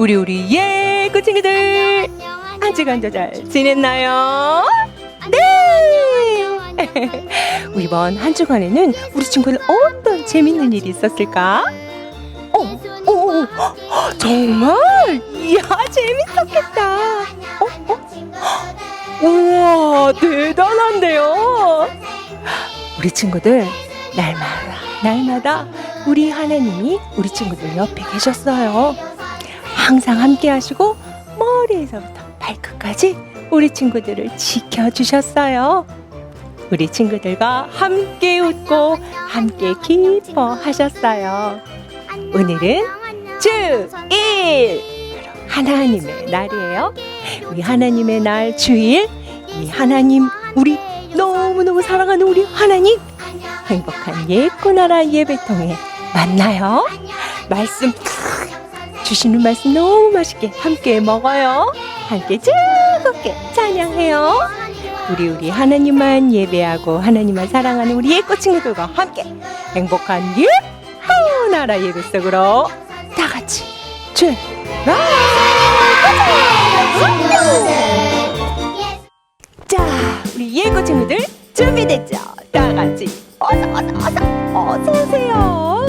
우리 우리 예구 친구들 한 주간도 잘 지냈나요? 네. 이번 한 주간에는 우리 친구들 어떤 재밌는 일이 있었을까? 어, 어, 어, 어, 정말? 이야 재밌었겠다. 어, 어? 우와 대단한데요. 우리 친구들 날마다 날마다 우리 하나님이 우리 친구들 옆에 계셨어요. 항상 함께 하시고 머리에서부터 발끝까지 우리 친구들을 지켜주셨어요. 우리 친구들과 함께 웃고 함께 기뻐하셨어요. 오늘은 주일 하나님의 날이에요. 우리 하나님의 날 주일 이 하나님 우리 너무너무 사랑하는 우리 하나님 행복한 예코나라 예배통에 만나요. 말씀 주시는 말씀 너무 맛있게 함께 먹어요. 함께 즐겁게 찬양해요. 우리 우리 하나님만 예배하고 하나님만 사랑하는 우리 예꼬 친구들과 함께 행복한 예코 나라 예배 속으로 다 같이 출발! 자, 우리 예고 친구들 준비됐죠? 다 같이 어서 어서 어서 어서 오세요.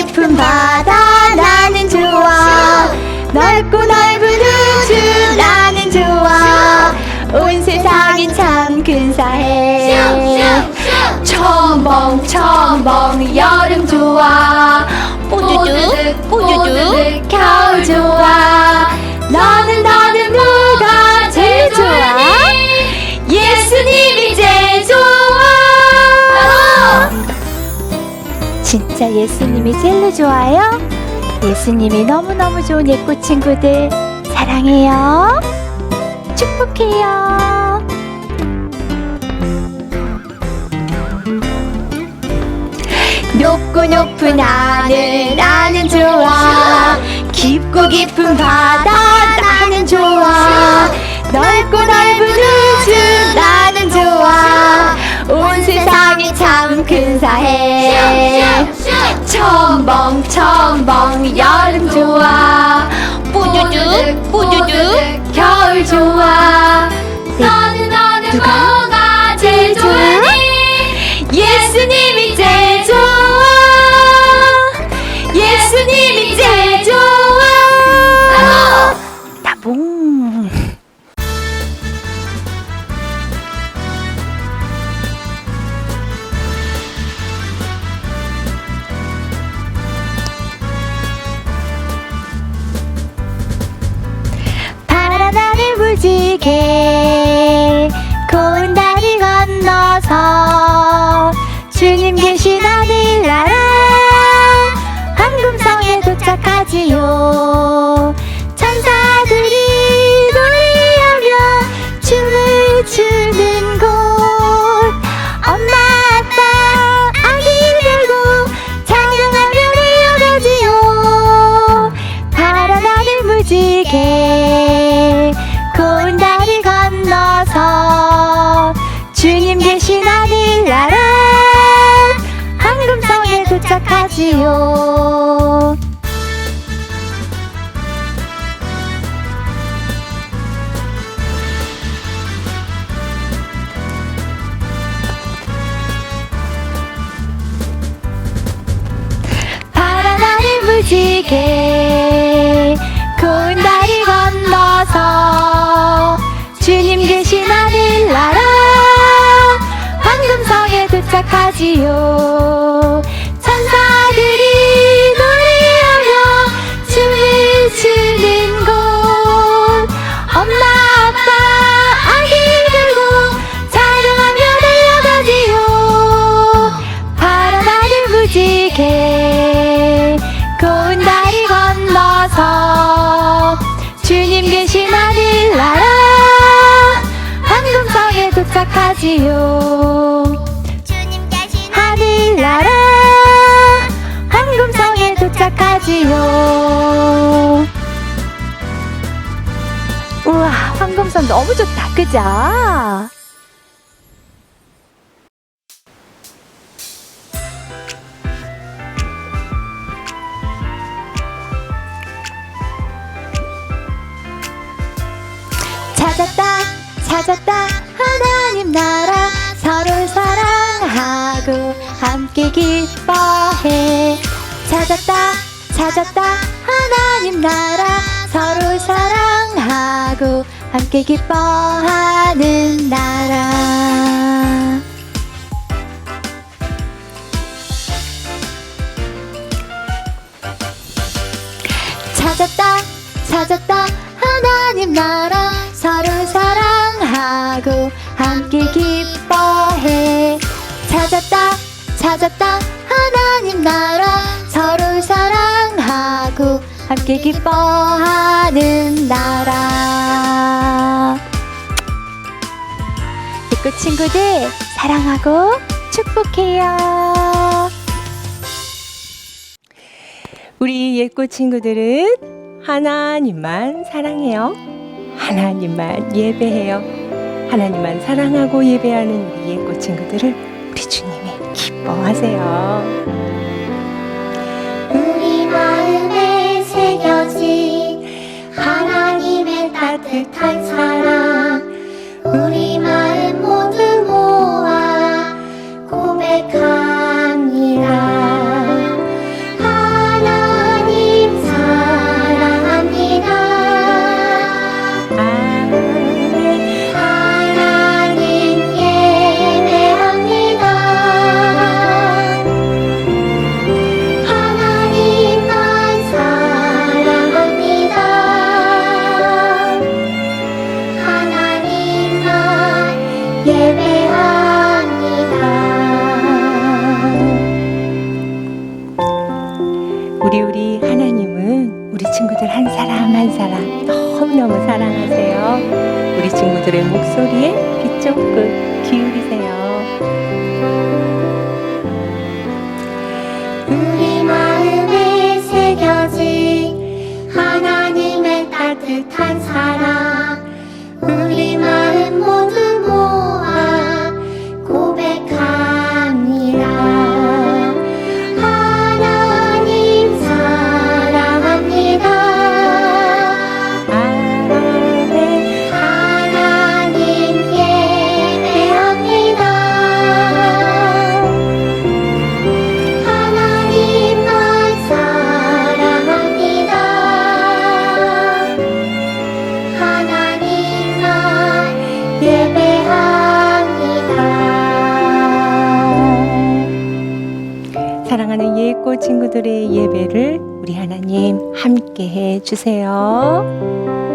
깊은 바다 나는 좋아. 넓고 넓은 우주 나는 좋아. 온 세상이 참 근사해. 첨벙 첨벙 여름 좋아. 뽀드득 뽀드득 겨울 좋아. 너는 진짜 예수님이 제일로 좋아요? 예수님이 너무너무 좋은 예꽃 친구들 사랑해요. 축복해요. 높고 높은 하늘 나는 좋아. 깊고 깊은 바다 나는 좋아. 넓고 넓은 우주 첨벙 첨벙 여름 좋아. 뽀드득 뽀드득 겨울 좋아 도착 하지요 천사들이 노래하며 춤을 추는 곳. 엄마 아빠 아기 들고 찬양하며 달려가지요. 하늘 무지개 고운 다리 건너서 주님 계신 하늘 나라 황금성에 도착하지요 너무 좋다 그죠? 찾았다 찾았다 하나님 나라. 서로 사랑하고 함께 기뻐해. 찾았다 찾았다 하나님 나라. 서로 사랑하고 함께 기뻐하는 나라. 찾았다 찾았다 하나님 나라. 서로 사랑하고 함께 기뻐해. 찾았다 찾았다 하나님 나라. 서로 사랑하고 함께 기뻐하는 나라 댓글 친구들 사랑하고 축복해요 우리 예꽃 친구들은 하나님만 사랑해요. 하나님만 예배해요. 하나님만 사랑하고 예배하는 우리 예꽃 친구들을 우리 주님이 기뻐하세요. 우리 마음에 새겨진 하나님의 따뜻한 사랑 우리 마음 모두 모아 주세요.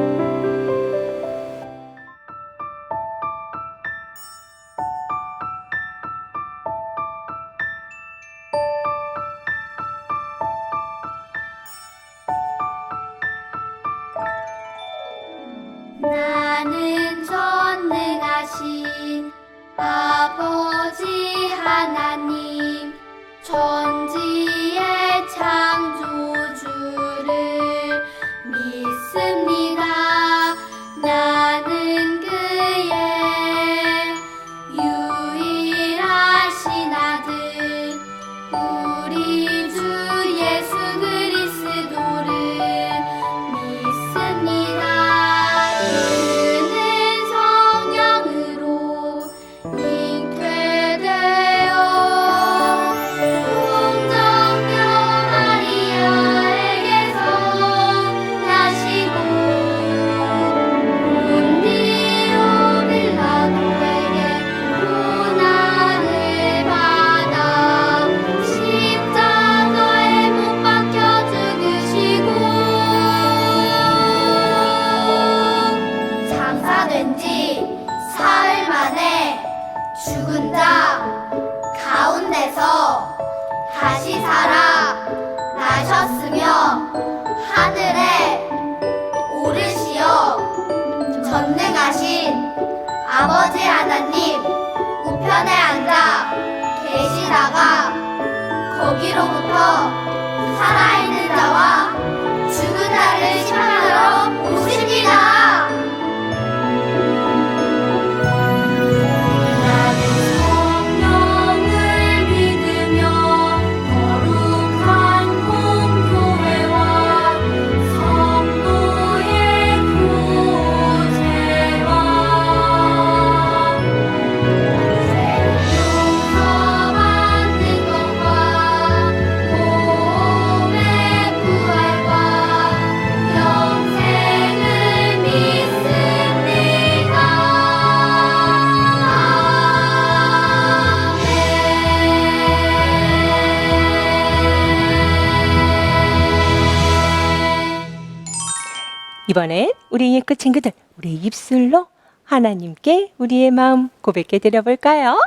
이번엔 우리 예끝 친구들 우리 입술로 하나님께 우리의 마음 고백해 드려볼까요?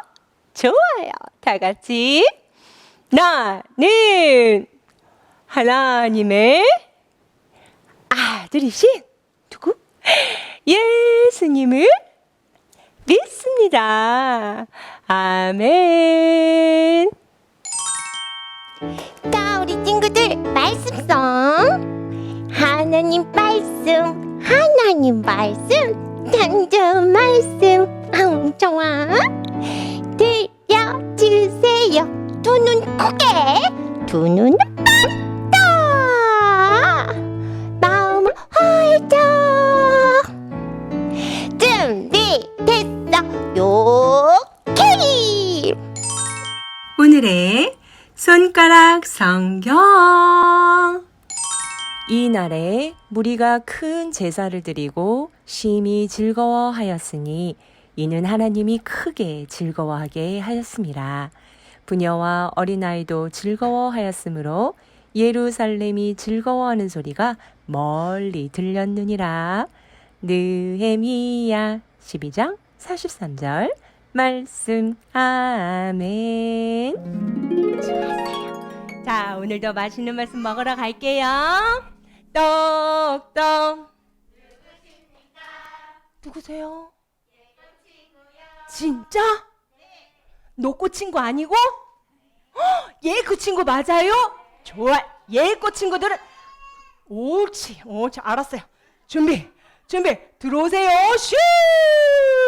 좋아요. 다 같이 나는 하나님의 아들이신 누구? 예수님을 믿습니다. 아멘. 자 우리 친구들 말씀성 하나님 말씀 하나님 말씀 단전 말씀. 아우 좋아 들려주세요. 두 눈 크게 두 눈 무리가 큰 제사를 드리고 심히 즐거워하였으니 이는 하나님이 크게 즐거워하게 하였습니다. 부녀와 어린아이도 즐거워하였으므로 예루살렘이 즐거워하는 소리가 멀리 들렸느니라. 느헤미야 12장 43절 말씀 아멘. 자, 오늘도 맛있는 말씀 먹으러 갈게요. 똑똑. 누구세요? 진짜? 너그 친구 아니고? 얘그 친구 맞아요? 좋아. 얘그 친구들은 옳지. 옳지. 알았어요. 준비. 준비. 들어오세요. 슈!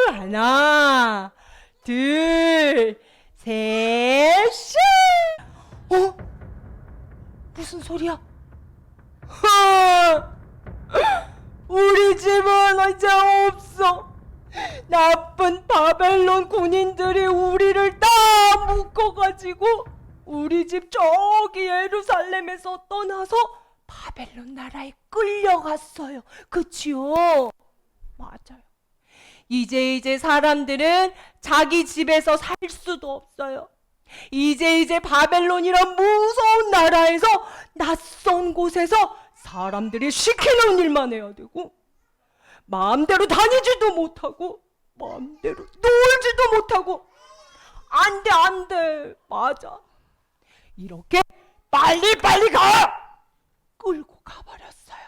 하나, 둘, 셋, 슈! 어? 무슨 소리야? 하! 우리 집은 이제 없어. 나쁜 바벨론 군인들이 우리를 다 묶어가지고 우리 집 저기 예루살렘에서 떠나서 바벨론 나라에 끌려갔어요. 그치요? 맞아요. 이제 이제 사람들은 자기 집에서 살 수도 없어요. 이제 이제 바벨론이란 무서운 나라에서 낯선 곳에서 사람들이 시키는 일만 해야 되고 마음대로 다니지도 못하고 마음대로 놀지도 못하고 안 돼 안 돼 맞아 이렇게 빨리 빨리 가 끌고 가버렸어요.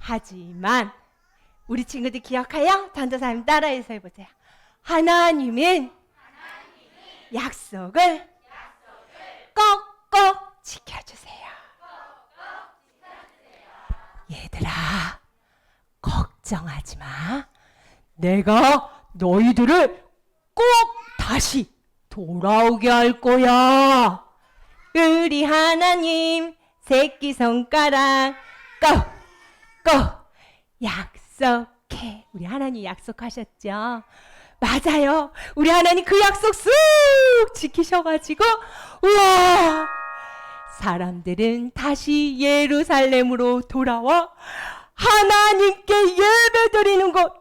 하지만 우리 친구들 기억해요? 전도사님 따라해서 해보세요. 하나님은 약속을 꼭꼭 지켜주세요. 얘들아, 걱정하지 마. 내가 너희들을 꼭 다시 돌아오게 할 거야. 우리 하나님 새끼 손가락 꼭 꼭 약속해. 우리 하나님 약속하셨죠? 맞아요. 우리 하나님 그 약속 쑥 지키셔가지고, 우와! 사람들은 다시 예루살렘으로 돌아와 하나님께 예배 드리는 곳,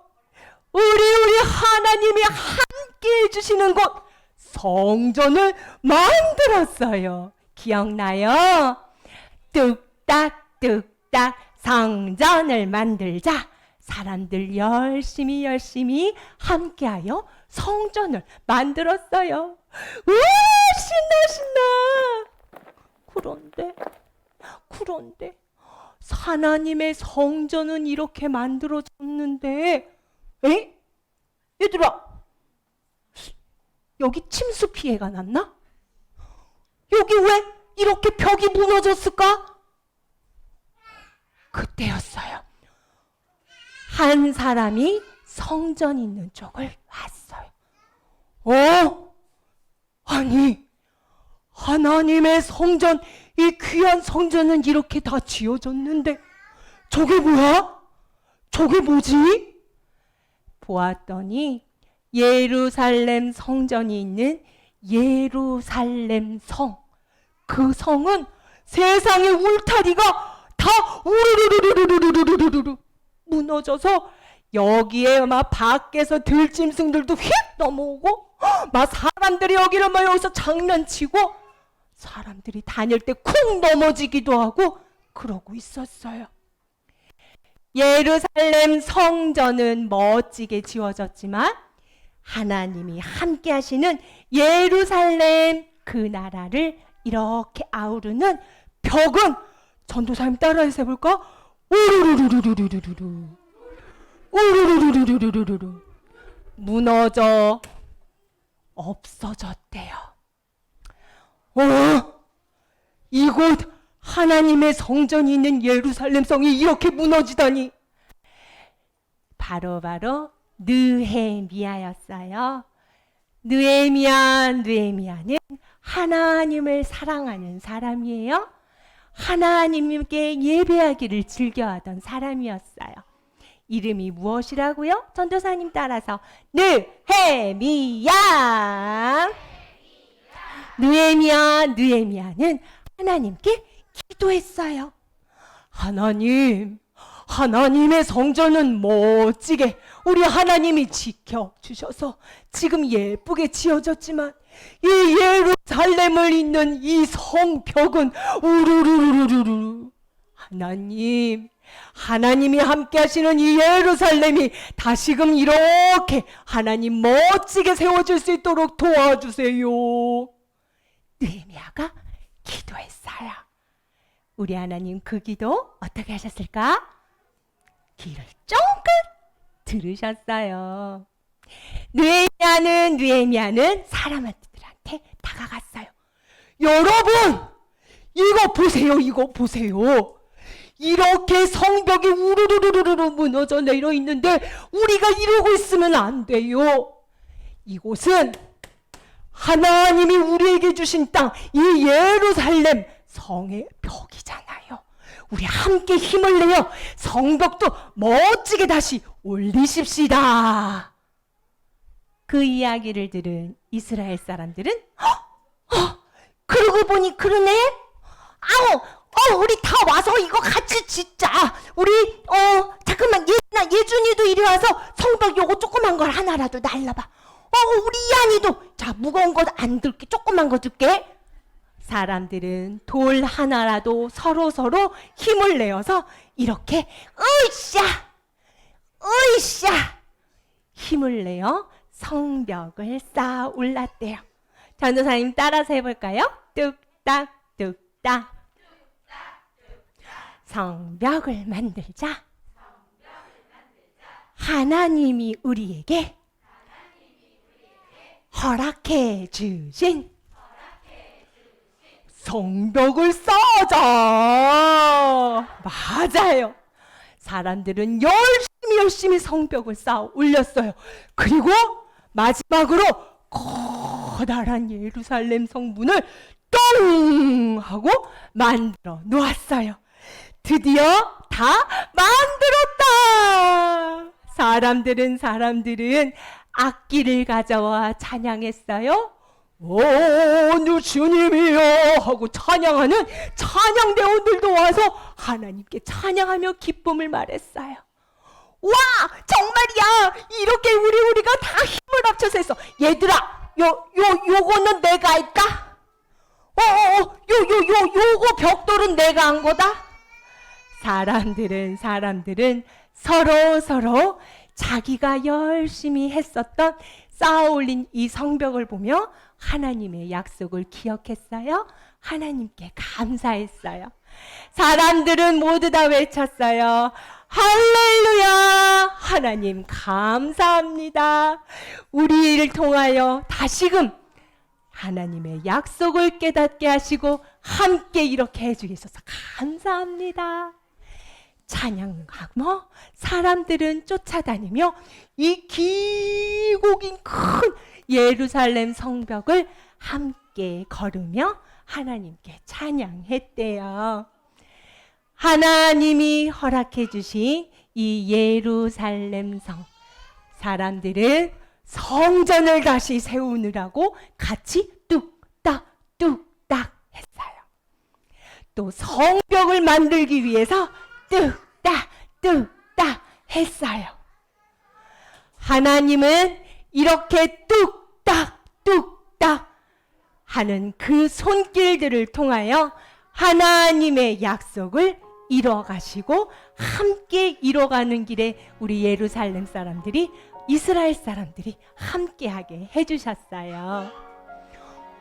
우리 우리 하나님이 함께 해주시는 곳, 성전을 만들었어요. 기억나요? 뚝딱 뚝딱 성전을 만들자. 사람들 열심히 열심히 함께하여 성전을 만들었어요. 우와 신나 신나. 그런데 그런데 하나님의 성전은 이렇게 만들어졌는데, 에? 얘들아, 여기 침수 피해가 났나? 여기 왜 이렇게 벽이 무너졌을까? 그때였어요. 한 사람이 성전 있는 쪽을 왔어요. 어? 아니, 하나님의 성전, 이 귀한 성전은 이렇게 다 지어졌는데, 저게 뭐야? 저게 뭐지? 보았더니 예루살렘 성전이 있는 예루살렘 성. 그 성은 세상의 울타리가 다 우르르르르르르르르르 무너져서 여기에 막 밖에서 들짐승들도 휙 넘어오고 막 사람들이 여기를 막 여기서 장난치고 사람들이 다닐 때 쿵 넘어지기도 하고 그러고 있었어요. 예루살렘 성전은 멋지게 지어졌지만 하나님이 함께 하시는 예루살렘 그 나라를 이렇게 아우르는 벽은 전도사님 따라해서 해볼까? 우르르르르르르르르 우르르르르르르르 무너져 없어졌대요. 어? 이곳 하나님의 성전이 있는 예루살렘 성이 이렇게 무너지다니. 바로 바로 느헤미야였어요. 느헤미야, 느헤미야는 하나님을 사랑하는 사람이에요. 하나님께 예배하기를 즐겨하던 사람이었어요. 이름이 무엇이라고요? 전도사님 따라서 느헤미야. 느헤미야, 느헤미야는 하나님께 기도했어요. 하나님, 하나님의 성전은 멋지게 우리 하나님이 지켜 주셔서 지금 예쁘게 지어졌지만 이 예루살렘을 잇는 이 성벽은 우르르르르르 하나님 하나님이 함께 하시는 이 예루살렘이 다시금 이렇게 하나님 멋지게 세워질 수 있도록 도와주세요. 느헤미야가 기도했어요. 우리 하나님 그 기도 어떻게 하셨을까? 귀를 쫑긋 들으셨어요. 느헤미야는 느헤미야는 사람들한테 다가갔어요. 여러분, 이거 보세요, 이거 보세요. 이렇게 성벽이 우르르르르르 무너져 내려 있는데 우리가 이러고 있으면 안 돼요. 이곳은 하나님이 우리에게 주신 땅, 이 예루살렘 성의 벽이잖아요. 우리 함께 힘을 내어 성벽도 멋지게 다시 올리십시다. 그 이야기를 들은 이스라엘 사람들은 어, 어, 그러고 보니 그러네. 아우, 어, 우리 다 와서 이거 같이 짓자. 우리 어 잠깐만 예나 예준이도 이리 와서 성벽 요거 조그만 걸 하나라도 날라봐. 어, 우리 이한이도 자 무거운 거안 들게 조그만 거 줄게. 사람들은 돌 하나라도 서로 서로 힘을 내어서 이렇게 으쌰, 으쌰 힘을 내어 성벽을 쌓아 올랐대요. 전도사님 따라서 해볼까요? 뚝딱 뚝딱 성벽을 만들자. 하나님이 우리에게 허락해 주신 성벽을 쌓자. 맞아요. 사람들은 열심히 열심히 성벽을 쌓아 올렸어요. 그리고 마지막으로 커다란 예루살렘 성문을 똥 하고 만들어 놓았어요. 드디어 다 만들었다. 사람들은 사람들은 악기를 가져와 찬양했어요. 오, 주 주님이여 하고 찬양하는 찬양대원들도 와서 하나님께 찬양하며 기쁨을 말했어요. 와, 정말이야. 이렇게 우리 우리가 다 힘을 합쳐서 했어. 얘들아, 요, 요, 요거는 내가 할까? 어, 어, 어, 요, 요, 요, 요거 벽돌은 내가 한 거다. 사람들은 사람들은 서로 서로 자기가 열심히 했었던 쌓아 올린 이 성벽을 보며 하나님의 약속을 기억했어요. 하나님께 감사했어요. 사람들은 모두 다 외쳤어요. 할렐루야! 하나님 감사합니다. 우리를 통하여 다시금 하나님의 약속을 깨닫게 하시고 함께 이렇게 해주셔서 감사합니다. 찬양하며 사람들은 쫓아다니며 이긴큰 예루살렘 성벽을 함께 걸으며 하나님께 찬양했대요. 하나님이 허락해 주신 이 예루살렘 성 사람들은 성전을 다시 세우느라고 같이 뚝딱 뚝딱 했어요. 또 성벽을 만들기 위해서 뚝 딱 뚝딱 했어요. 하나님은 이렇게 뚝딱 뚝딱 하는 그 손길들을 통하여 하나님의 약속을 이뤄가시고 함께 이뤄가는 길에 우리 예루살렘 사람들이 이스라엘 사람들이 함께하게 해주셨어요.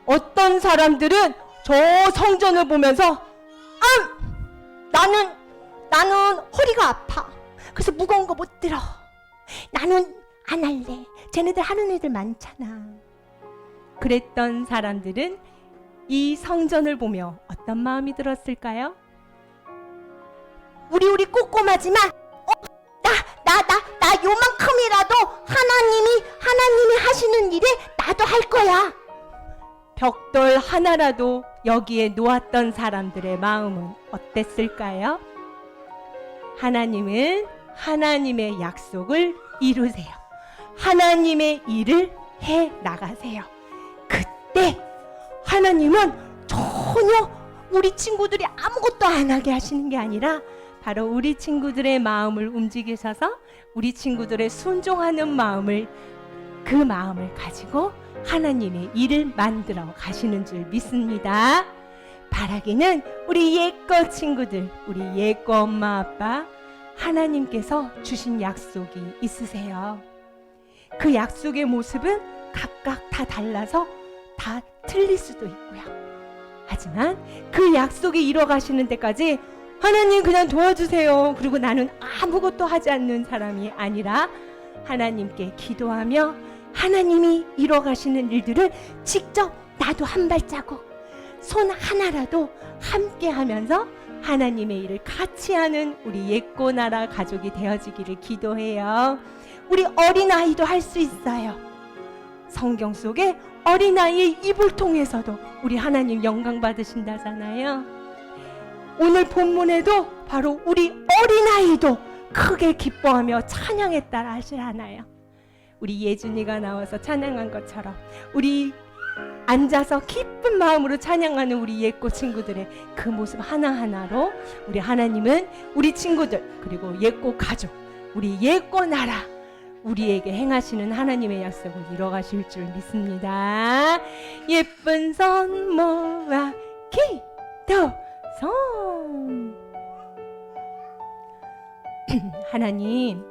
어떤 사람들은 저 성전을 보면서 아, 나는 나는 허리가 아파. 그래서 무거운 거 못 들어. 나는 안 할래. 쟤네들 하는 애들 많잖아. 그랬던 사람들은 이 성전을 보며 어떤 마음이 들었을까요? 우리 우리 꼬꼬마지만 어, 나나 나 나 요만큼이라도 하나님이 하나님이 하시는 일에 나도 할 거야. 벽돌 하나라도 여기에 놓았던 사람들의 마음은 어땠을까요? 하나님은 하나님의 약속을 이루세요. 하나님의 일을 해 나가세요. 그때 하나님은 전혀 우리 친구들이 아무것도 안 하게 하시는 게 아니라 바로 우리 친구들의 마음을 움직이셔서 우리 친구들의 순종하는 마음을 그 마음을 가지고 하나님의 일을 만들어 가시는 줄 믿습니다. 바라기는 우리 예꺼 친구들, 우리 예꺼 엄마 아빠 하나님께서 주신 약속이 있으세요. 그 약속의 모습은 각각 다 달라서 다 틀릴 수도 있고요. 하지만 그 약속이 이뤄가시는 데까지 하나님 그냥 도와주세요. 그리고 나는 아무것도 하지 않는 사람이 아니라 하나님께 기도하며 하나님이 이뤄가시는 일들을 직접 나도 한 발자국 손 하나라도 함께 하면서 하나님의 일을 같이 하는 우리 예꼬 나라 가족이 되어지기를 기도해요. 우리 어린아이도 할 수 있어요. 성경 속에 어린아이의 입을 통해서도 우리 하나님 영광 받으신다잖아요. 오늘 본문에도 바로 우리 어린아이도 크게 기뻐하며 찬양했다 하시잖아요. 우리 예준이가 나와서 찬양한 것처럼 우리 앉아서 기쁜 마음으로 찬양하는 우리 예꼬 친구들의 그 모습 하나하나로 우리 하나님은 우리 친구들 그리고 예꼬 가족 우리 예꼬 나라 우리에게 행하시는 하나님의 약속을 이뤄가실 줄 믿습니다. 예쁜 손 모아 기도 손 하나님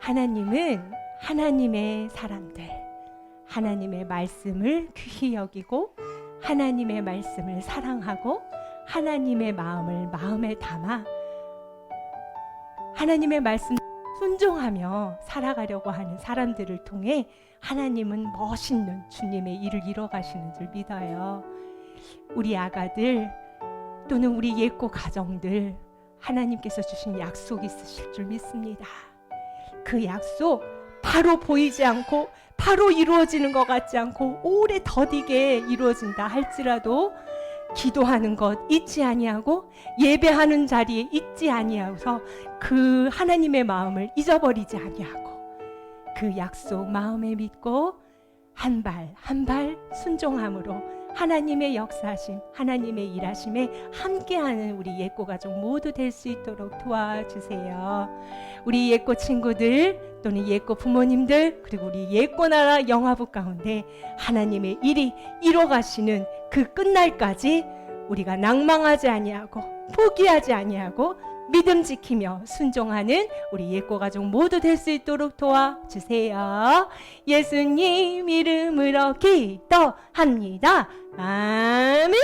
하나님은 하나님의 사람들 하나님의 말씀을 귀히 여기고 하나님의 말씀을 사랑하고 하나님의 마음을 마음에 담아 하나님의 말씀 순종하며 살아가려고 하는 사람들을 통해 하나님은 멋있는 주님의 일을 이뤄 가시는 줄 믿어요. 우리 아가들 또는 우리 예고 가정들 하나님께서 주신 약속 있으실 줄 믿습니다. 그 약속 바로 보이지 않고 바로 이루어지는 것 같지 않고 오래 더디게 이루어진다 할지라도 기도하는 것 잊지 아니하고 예배하는 자리에 잊지 아니하고서 그 하나님의 마음을 잊어버리지 아니하고 그 약속 마음에 믿고 한 발 한 발 순종함으로 하나님의 역사하심, 하나님의 일하심에 함께하는 우리 예꼬 가족 모두 될 수 있도록 도와주세요. 우리 예꼬 친구들 또는 예꼬 부모님들 그리고 우리 예꼬 나라 영화부 가운데 하나님의 일이 이뤄가시는 그 끝날까지 우리가 낭망하지 아니하고 포기하지 아니하고 믿음 지키며 순종하는 우리 예꼬 가족 모두 될 수 있도록 도와주세요. 예수님 이름으로 기도합니다. 아멘.